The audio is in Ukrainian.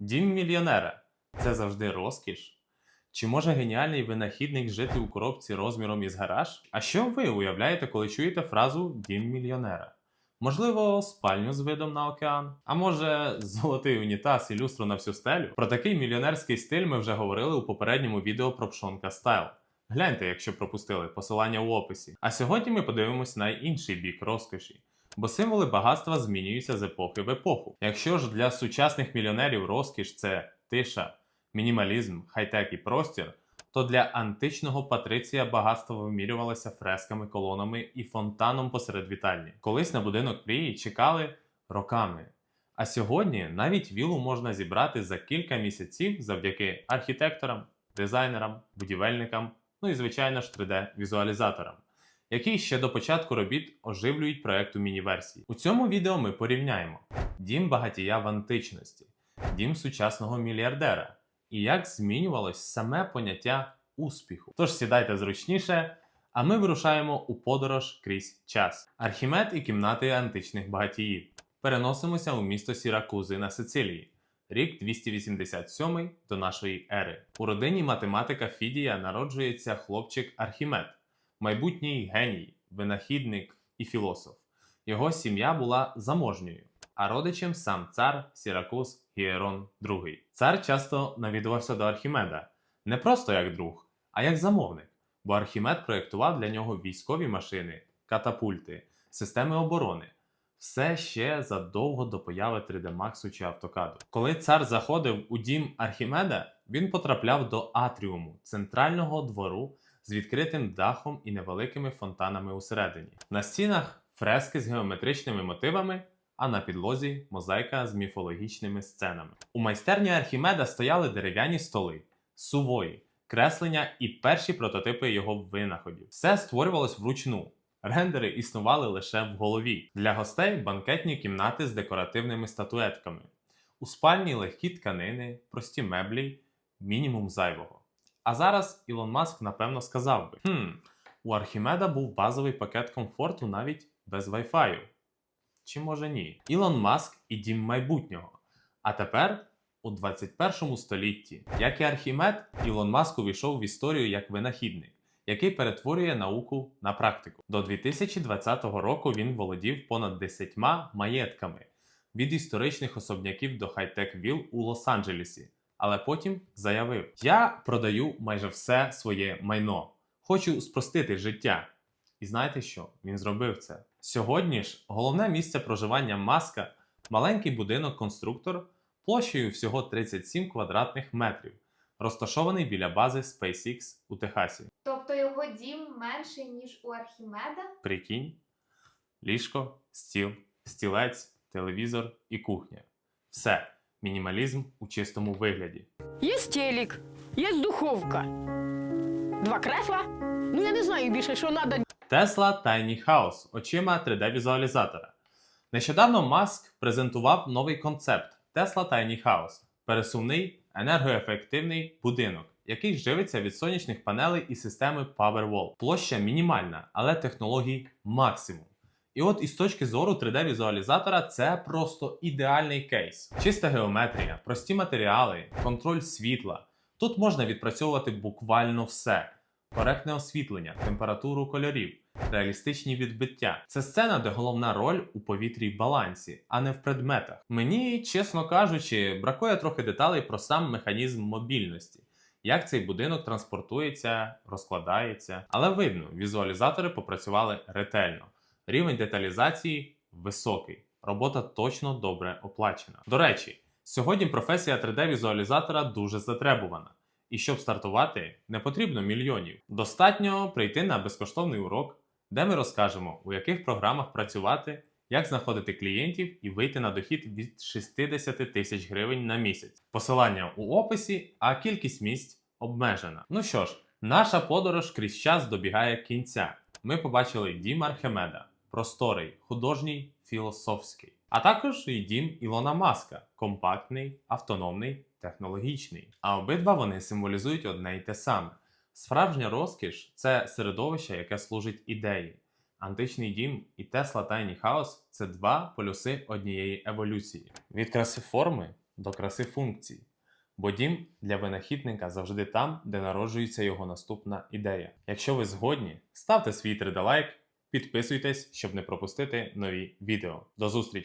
Дім мільйонера це завжди розкіш? Чи може геніальний винахідник жити у коробці розміром із гараж? А що ви уявляєте, коли чуєте фразу Дім мільйонера? Можливо, спальню з видом на океан? А може, золотий унітаз і люстру на всю стелю? Про такий мільйонерський стиль ми вже говорили у попередньому відео про Пшонка Стайл. Гляньте, якщо пропустили посилання у описі. А сьогодні ми подивимось на інший бік розкоші. Бо символи багатства змінюються з епохи в епоху. Якщо ж для сучасних мільйонерів розкіш це тиша, мінімалізм, хай-тек і простір, то для античного патриція багатство вимірювалося фресками, колонами і фонтаном посеред вітальні. Колись на будинок мрії чекали роками. А сьогодні навіть вілу можна зібрати за кілька місяців завдяки архітекторам, дизайнерам, будівельникам, ну і звичайно ж 3D-візуалізаторам, які ще до початку робіт оживлюють проект у міні-версії. У цьому відео ми порівняємо дім багатія в античності, дім сучасного мільярдера і як змінювалось саме поняття успіху. Тож сідайте зручніше, а ми вирушаємо у подорож крізь час. Архімед і кімнати античних багатіїв. Переносимося у місто Сіракузи на Сицилії. Рік 287 до нашої ери. У родині математика Фідія народжується хлопчик Архімед, майбутній геній, винахідник і філософ. Його сім'я була заможньою, а родичем сам цар Сіракуз Гіерон II. Цар часто навідувався до Архімеда не просто як друг, а як замовник, бо Архімед проєктував для нього військові машини, катапульти, системи оборони. Все ще задовго до появи 3D Max чи автокаду. Коли цар заходив у дім Архімеда, він потрапляв до атріуму центрального двору з відкритим дахом і невеликими фонтанами усередині. На стінах фрески з геометричними мотивами, а на підлозі мозаїка з міфологічними сценами. У майстерні Архімеда стояли дерев'яні столи, сувої, креслення і перші прототипи його винаходів. Все створювалось вручну. Рендери існували лише в голові. Для гостей банкетні кімнати з декоративними статуетками. У спальні легкі тканини, прості меблі, мінімум зайвого. А зараз Ілон Маск напевно сказав би: хм, у Архімеда був базовий пакет комфорту навіть без Wi-Fi. Чи може ні? Ілон Маск і дім майбутнього. А тепер у 21 столітті, як і Архімед, Ілон Маск увійшов в історію як винахідник, який перетворює науку на практику. До 2020 року він володів понад 10 маєтками від історичних особняків до хай-тек віл у Лос-Анджелесі. Але потім заявив: Я продаю майже все своє майно. Хочу спростити життя. І знаєте що? Він зробив це. Сьогодні ж головне місце проживання маска маленький будинок-конструктор площею всього 37 квадратних метрів, розташований біля бази SpaceX у Техасі. Тобто його дім менший, ніж у Архімеда? Прикинь, ліжко, стіл, стілець, телевізор і кухня. Все. Мінімалізм у чистому вигляді. Є телек, є духовка. Два кресла. Ну я не знаю більше, що треба. Tesla Tiny House очима 3D-візуалізатора. Нещодавно Маск презентував новий концепт Tesla Tiny House пересувний енергоефективний будинок, який живиться від сонячних панелей і системи Powerwall. Площа мінімальна, але технологій максимум. І от із точки зору 3D-візуалізатора це просто ідеальний кейс. Чиста геометрія, прості матеріали, контроль світла. Тут можна відпрацьовувати буквально все: коректне освітлення, температуру кольорів, реалістичні відбиття. Це сцена, де головна роль у повітрі й балансі, а не в предметах. Мені, чесно кажучи, бракує трохи деталей про сам механізм мобільності. Як цей будинок транспортується, розкладається. Але видно, візуалізатори попрацювали ретельно. Рівень деталізації високий. Робота точно добре оплачена. До речі, сьогодні професія 3D-візуалізатора дуже затребувана. І щоб стартувати, не потрібно мільйонів. Достатньо прийти на безкоштовний урок, де ми розкажемо, у яких програмах працювати, як знаходити клієнтів і вийти на дохід від 60 тисяч гривень на місяць. Посилання у описі, а кількість місць обмежена. Ну що ж, наша подорож крізь час добігає кінця. Ми побачили дім Архимеда, просторий, художній, філософський, а також і дім Ілона Маска, компактний, автономний, технологічний. А обидва вони символізують одне й те саме. Справжня розкіш це середовище, яке служить ідеї. Античний дім і Tesla Tiny House – це два полюси однієї еволюції. Від краси форми до краси функцій. Бо дім для винахідника завжди там, де народжується його наступна ідея. Якщо ви згодні, ставте свій 3D лайк, підписуйтесь, щоб не пропустити нові відео. До зустрічі!